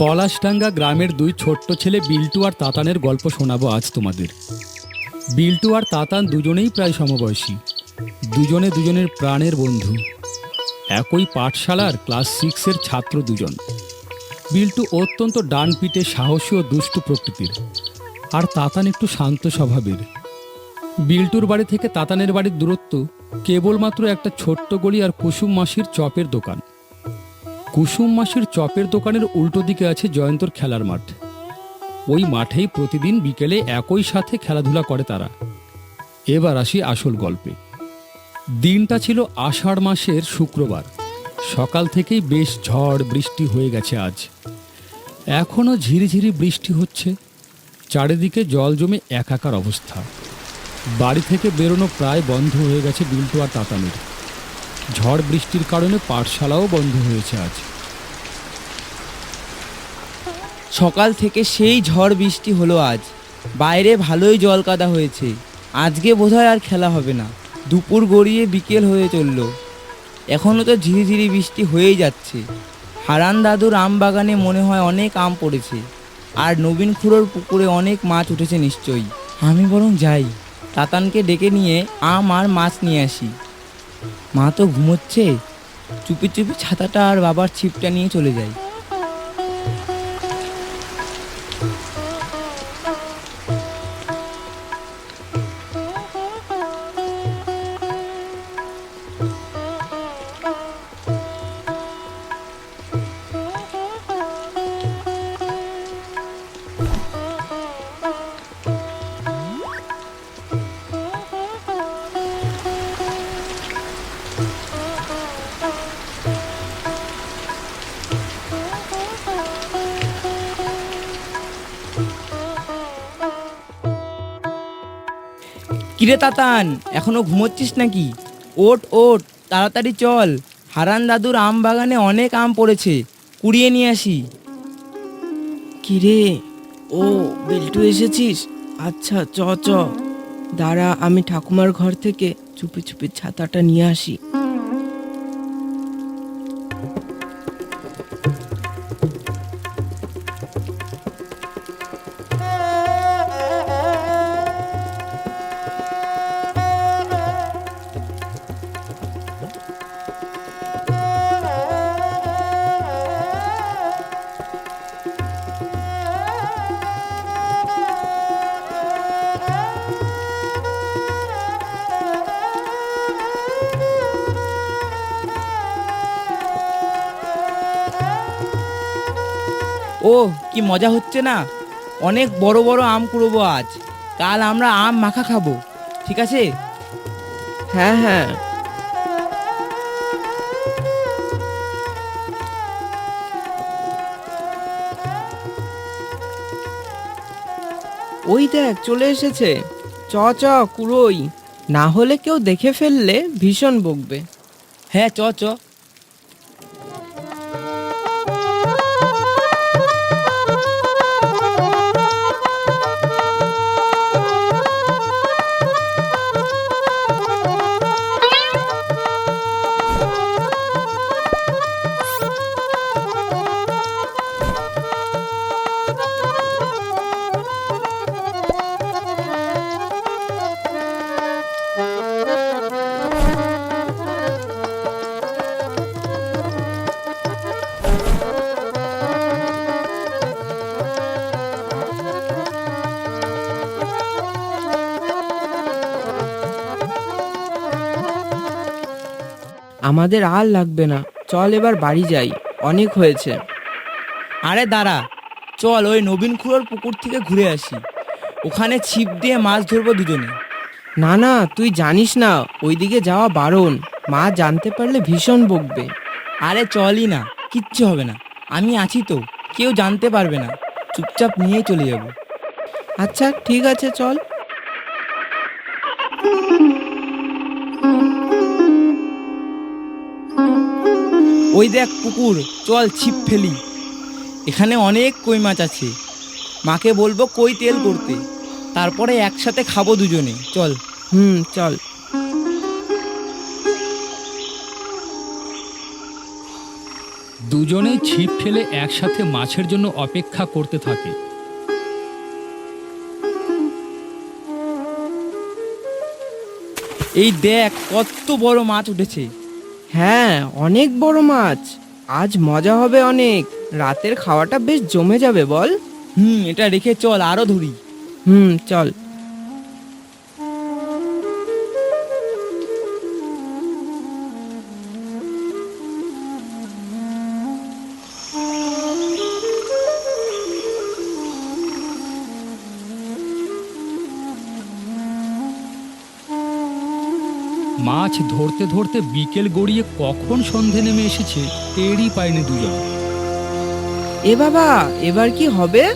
পলাশডাঙ্গা গ্রামের দুই ছোট্ট ছেলে বিল্টু আর তাতানের গল্প শোনাবো আজ তোমাদের। বিল্টু আর তাতান দুজনেই প্রায় সমবয়সী। দুজনে দুজনের প্রাণের বন্ধু। একই পাঠশালার ক্লাস সিক্সের ছাত্র দুজন। বিল্টু অত্যন্ত ডান পিটে সাহসী ও দুষ্টু প্রকৃতির। আর তাতান একটু শান্ত স্বভাবের। বিল্টুর বাড়ি থেকে তাতানের বাড়ির দূরত্ব কেবলমাত্র একটা ছোট্ট গলি আর কুসুম মাসির চপের দোকান। কুসুম মাসির চপের দোকানের উল্টো দিকে আছে জয়ন্তর খেলার মাঠ। ওই মাঠেই প্রতিদিন বিকেলে একই সাথে খেলাধুলা করে তারা। এবার আসি আসল গল্পে। দিনটা ছিল আষাঢ় মাসের শুক্রবার। সকাল থেকেই বেশ ঝড় বৃষ্টি হয়ে গেছে আজ। এখনও ঝিরিঝিরি বৃষ্টি হচ্ছে। চারিদিকে জল জমে একাকার অবস্থা। বাড়ি থেকে বেরোনো প্রায় বন্ধ হয়ে গেছে বিল্টু আর তাতানের। ঝড় বৃষ্টির কারণে পাঠশালাও বন্ধ হয়েছে আজ। সকাল থেকে সেই ঝড় বৃষ্টি হলো আজ। বাইরে ভালোই জল কাদা হয়েছে। আজকে বোধহয় আর খেলা হবে না। দুপুর গড়িয়ে বিকেল হয়ে চলল। এখনও তো ঝিরিঝিরি বৃষ্টি হয়েই যাচ্ছে। হারান দাদুর আম বাগানে মনে হয় অনেক আম পড়েছে। আর নবীন খুড়োর পুকুরে অনেক মাছ উঠেছে নিশ্চয়ই। আমি বরং যাই। তাতানকে ডেকে নিয়ে আম আর মাছ নিয়ে আসি। মা তো ঘুমোচ্ছে। চুপি চুপি ছাতাটা আর বাবার ছিপটা নিয়ে চলে যাই কিরে তাতান, এখনও ঘুমোচ্ছিস নাকি? ওট ওট তাড়াতাড়ি চল। হারান দাদুর আম বাগানে অনেক আম পড়েছে, কুড়িয়ে নিয়ে আসি। কিরে, ও, বিল্টু এসেছিস? আচ্ছা চ চ। দাঁড়া, আমি ঠাকুমার ঘর থেকে চুপি চুপি ছাতাটা নিয়ে আসি। ও কি মজা হচ্ছে না? অনেক বড় বড় আম কুড়োবো আজ। কাল আমরা আম মাখা খাব। ঠিক আছে? হ্যাঁ হ্যাঁ। ওই দেখ চলে এসেছে। চ চ কুড়োই। না হলে কেউ দেখে ফেললে ভীষণ বকবে। হ্যাঁ চ চ। আমাদের আর লাগবে না। চল এবার বাড়ি যাই। অনেক হয়েছে। আরে দাঁড়া। চল ওই নবীন খুড়োর পুকুর থেকে ঘুরে আসি। ওখানে ছিপ দিয়ে মাছ ধরবো দুজনে। না না তুই জানিস না ওইদিকে যাওয়া বারণ। মা জানতে পারলে ভীষণ বকবে। আরে চলই না কিচ্ছু হবে না। আমি আছি তো কেউ জানতে পারবে না। চুপচাপ নিয়ে চলে যাব। আচ্ছা ঠিক আছে চল। ওই দেখ পুকুর চল ছিপ ফেলি। এখানে অনেক কই মাছ আছে। মাকে বলব কই তেল করতে। তারপরে একসাথে খাব দুজনে। চল। হুম চল। দুজনেই ছিপ ফেলে একসাথে মাছের জন্য অপেক্ষা করতে থাকে। এই দেখ কত বড় মাছ উঠেছে। হ্যাঁ অনেক বড় মাছ। আজ মজা হবে অনেক। রাতের খাওয়াটা বেশ জমে যাবে বল। হুম এটা রেখে চল আরও ধরি। হুম চল। ধরতে ধরতে বিকেল গড়িয়ে কখন সন্ধে নেমে এসেছে টেরই পায়নি দুজন। এ বাবা এবার কি হবে?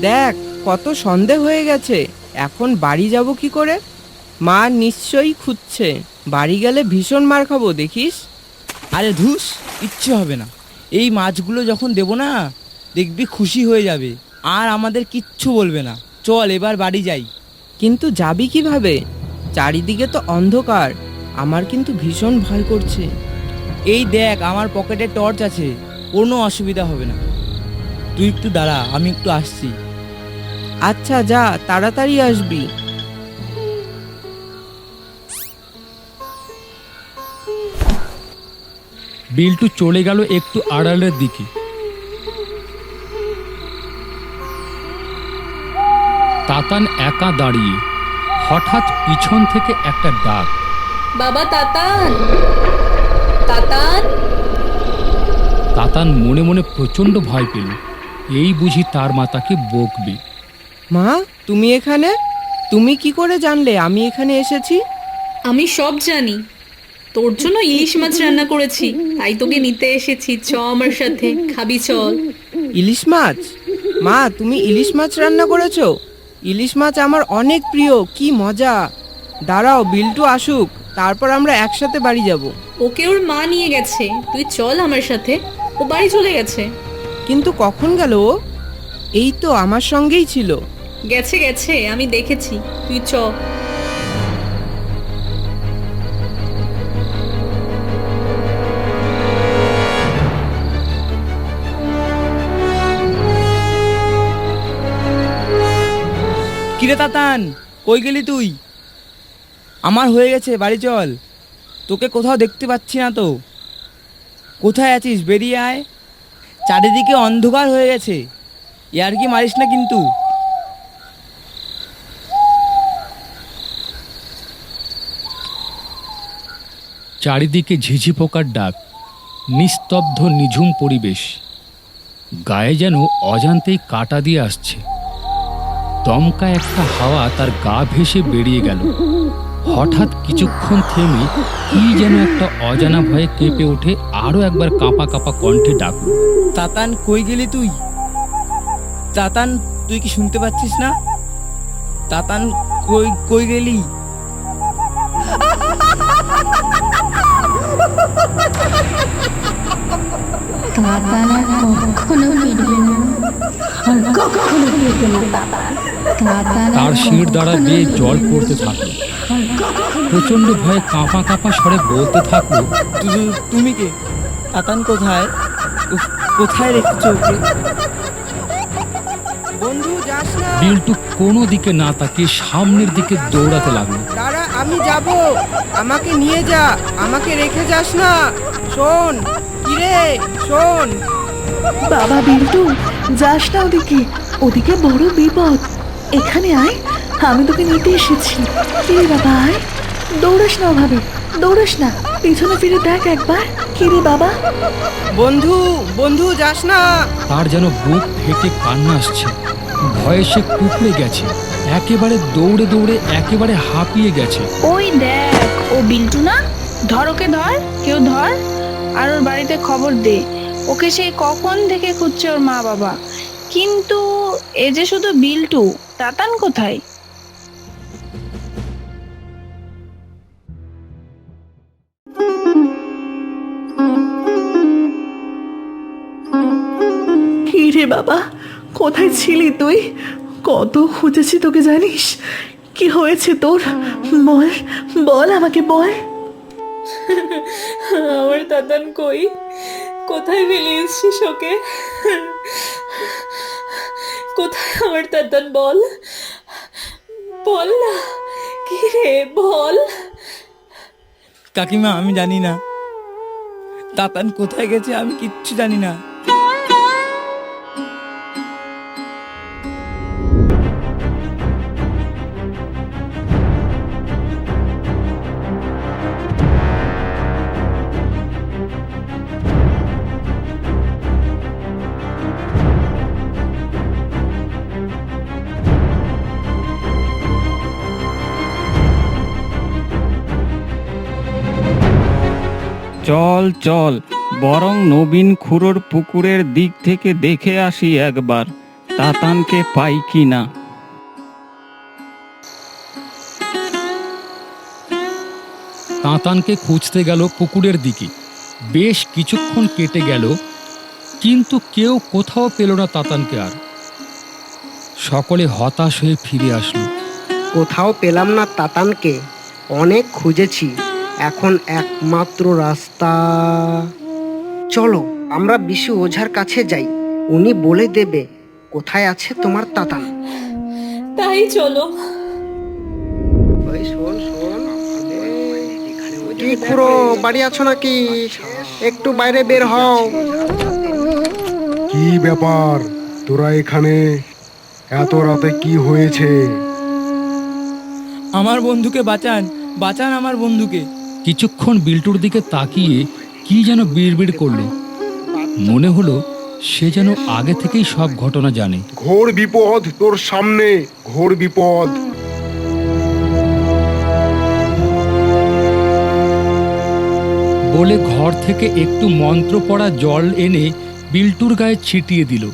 দেখ কত সন্ধে হয়ে গেছে এখন বাড়ি যাব কি করে? মা নিশ্চয়ই খুঁজছে বাড়ি গেলে ভীষণ মার খাব দেখিস। আরে ধুস ইচ্ছে হবে না। এই মাছগুলো যখন দেবো না দেখবি খুশি হয়ে যাবে আর আমাদের কিচ্ছু বলবে না। চল এবার বাড়ি যাই। কিন্তু যাবি কীভাবে? চারিদিকে তো অন্ধকার আমার কিন্তু ভীষণ ভয় করছে। এই দেখ, আমার পকেটে টর্চ আছে। কোনো অসুবিধা হবে না। তুই একটু দাঁড়া, আমি একটু আসছি। আচ্ছা যা, তাড়াতাড়ি আসবি। বিল্টু চলে গেল একটু আড়ালের দিকে। তাতান একা দাঁড়িয়ে, হঠাৎ পিছন থেকে একটা ডাক। বাবা তাতান। তাতান? তাতান মনে মনে প্রচণ্ড ভয় পেল। এই বুঝি তার মা তাকে বকবে। মা তুমি এখানে? তুমি কি করে জানলে আমি এখানে এসেছি? আমি সব জানি। তোর জন্য ইলিশ মাছ রান্না করেছি। তাই তোকে নিতে এসেছি। চ আমার সাথে। খাবি চল। ইলিশ মাছ? মা তুমি ইলিশ মাছ রান্না করেছ? ইলিশ মাছ আমার অনেক প্রিয়। কি মজা। দাঁড়াও বিল্টু আসুক। তারপর আমরা একসাথে বাড়ি যাব। ওকে ওর মা নিয়ে গেছে। তুই চল আমার সাথে। ও বাড়ি চলে গেছে। কিন্তু কখন গেল ও? এই তো আমার সঙ্গেই ছিল। গেছে গেছে আমি দেখেছি। তুই চ। কিরে তাতান কই গেলি তুই? আমার হয়ে গেছে, বাড়ি চল। তোকে কোথাও দেখতে পাচ্ছি না তো। কোথায় আছিস? বেরিয়ে আয়। চারিদিকে অন্ধকার হয়ে গেছে। ইয়ার কি মারিস না কিন্তু? চারিদিকে ঝিঝি পোকার ডাক, নিস্তব্ধ নিঝুম পরিবেশ। গায়ে যেন অজান্তেই কাটা দিয়ে আসছে। দমকা একটা হাওয়া তার গা ভেসে বেরিয়ে গেল। হঠাৎ কিছুক্ষণ থেমে কি যেন একটা অজানা ভয়ে কেঁপে ওঠে আরও একবার কাঁপা কাঁপা কণ্ঠে ডাকল তাতান কই গেলি তুই? তাতান তুই কি শুনতে পাচ্ছিস না? তাতান কই কই গেলি? তাতান আর কখনো ফিরবে না। আর কখনো ফিরবে না তাতান আর তার শির দ্বারা বেয়ে জল পড়তে থাকল প্রচণ্ড ভয়ে কাঁপা কাঁপা স্বরে বলতে থাকল তুমি কে? তাতান কোথায়? কোথায় রেখেছো ওকে? বন্ধু যাস না। বিল্টু কোনো দিকে না তাকিয়ে সামনের দিকে দৌড়াতে লাগল। দাঁড়া আমি যাব। আমাকে নিয়ে যা। আমাকে রেখে যাস না। শোন কিরে? শোন। বাবা বিল্টু যাস না ওদিকে। ওদিকে বড় বিপদ। এখানে আয়। আমি তোকে নিতে এসেছি। কি রে বাবা আয়। দৌড়াস না ওভাবে দৌড়াস না। পিছনে ফিরে দেখ একবার। কি রে বাবা। বন্ধু বন্ধু যাস না। তার যেন বুক ফেটে কান্না আসছে। ভয়ে সে কুকড়ে গেছে। একেবারে দৌড়ে দৌড়ে একেবারে হাঁপিয়ে গেছে। ওই দেখ ও বিল্টু না? ধর ওকে ধর কেউ ধর। আর ওর বাড়িতে খবর দে। ওকে সেই কখন থেকে খুঁজছে ওর মা বাবা? কিন্তু এ যে শুধু বিল্টু তাতান কোথায়? কি রে বাবা? কোথায় ছিলি তুই? কত খুঁজেছি তোকে জানিস? কি হয়েছে তোর? বল বল আমাকে বল। আমার তাতান কই? কোথায় ফেলে এসছিস ওকে? কোথায় আমার দাদান বল? বল না। কি রে, বল। কাকিমা, আমি জানি না। তাতান কোথায় গেছে আমি কিচ্ছু জানি না। চল চল বরং নবীন খুড়োর পুকুরের দিক থেকে দেখে আসি একবার তাতানকে পাই কি না তাঁতানকে খুঁজতে গেল পুকুরের দিকে। বেশ কিছুক্ষণ কেটে গেল কিন্তু কেউ কোথাও পেল না তাতানকে আর। সকলে হতাশ হয়ে ফিরে আসলো। কোথাও পেলাম না তাতানকে অনেক খুঁজেছি। এখন একমাত্র রাস্তা। চলো আমরা বিশু ওঝার কাছে যাই। উনি বলে দেবে কোথায় আছে তোমার তাতান তাই চলো। কি খুড়ো বাড়ি আছো নাকি? একটু বাইরে বের হও। কি ব্যাপার? তোরা এখানে? এত রাতে কি হয়েছে? আমার বন্ধুকে বাঁচান বাঁচান আমার বন্ধুকে। কিছুক্ষণ বিল্টুর দিকে তাকিয়ে কি যেন বিড়বিড় করল। মনে হলো সে যেন আগে থেকেই সব ঘটনা জানে। ঘোর বিপদ তোর সামনে ঘোর বিপদ। বলে ঘর থেকে একটু মন্ত্র পড়া জল এনে বিল্টুর গায়ে ছিটিয়ে দিল।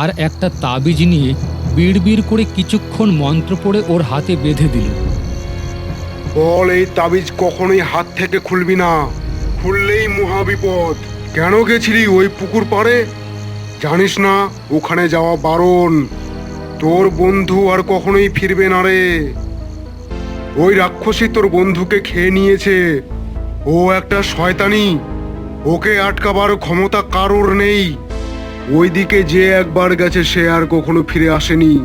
আর একটা তাবিজ নিয়ে বিড়বিড় করে কিছুক্ষণ মন্ত্র পড়ে ওর হাতে বেঁধে দিল। বল, এই তাবিজ কখনোই হাত থেকে খুলবি না। খুললেই মহাবিপদ কেন গেছিলি ওই পুকুর পাড়ে? জানিস না, ওখানে যাওয়া বারণ। তোর বন্ধু আর কখনোই ফিরবে না রে। ওই রাক্ষসী তোর বন্ধুকে খেয়ে নিয়েছে। ও একটা শয়তানি। ওকে আটকাবার ক্ষমতা কারোর নেই। ওইদিকে যে একবার গেছে সে আর কখনো ফিরে আসেনি।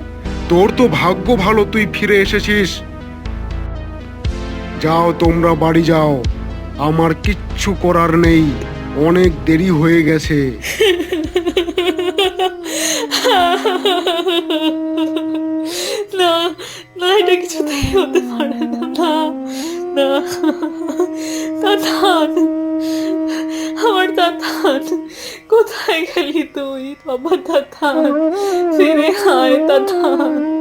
তোর তো ভাগ্য ভালো তুই ফিরে এসেছিস। যাও, তোমরা বাড়ি যাও। আমার কিচ্ছু করার নেই। অনেক দেরি হয়ে গেছে। না না, এটা কিছুতেই হতে পারে না না। তাতান, আমার তাতান, কোথায় গেলি তুই? তাতান, ফিরে আয় তাতান।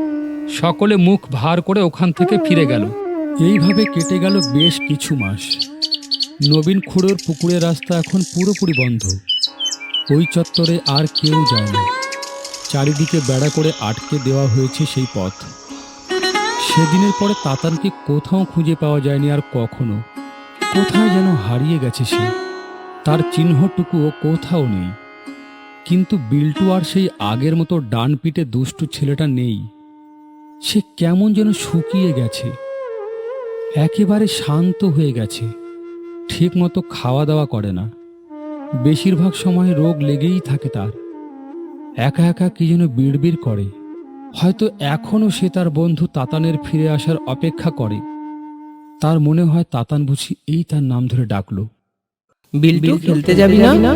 সকলে মুখ ভার করে ওখান থেকে ফিরে গেল। এইভাবে কেটে গেল বেশ কিছু মাস। নবীন খুড়োর পুকুরের রাস্তা এখন পুরোপুরি বন্ধ। ওই চত্বরে আর কেউ যায় না। চারিদিকে বেড়া করে আটকে দেওয়া হয়েছে সেই পথ। সেদিনের পরে তাতানকে কোথাও খুঁজে পাওয়া যায়নি আর কখনো। কোথায় যেন হারিয়ে গেছে সে। তার চিহ্নটুকুও কোথাও নেই। কিন্তু বিল্টু আর সেই আগের মতো ডান পিটে দুষ্টু ছেলেটা নেই। সে কেমন যেন শুকিয়ে গেছে। একেবারে শান্ত হয়ে গেছে। ঠিকমতো খাওয়া দাওয়া করে না। বেশিরভাগ সময় রোগ লেগেই থাকে তার। একা একা কি যেন বিড়বিড় করে। হয়তো এখনও সে তার বন্ধু তাতানের ফিরে আসার অপেক্ষা করে। তার মনে হয় তাতান বুঝি এই তার নাম ধরে ডাকলো। বিল্টু খেলতে যাবি না?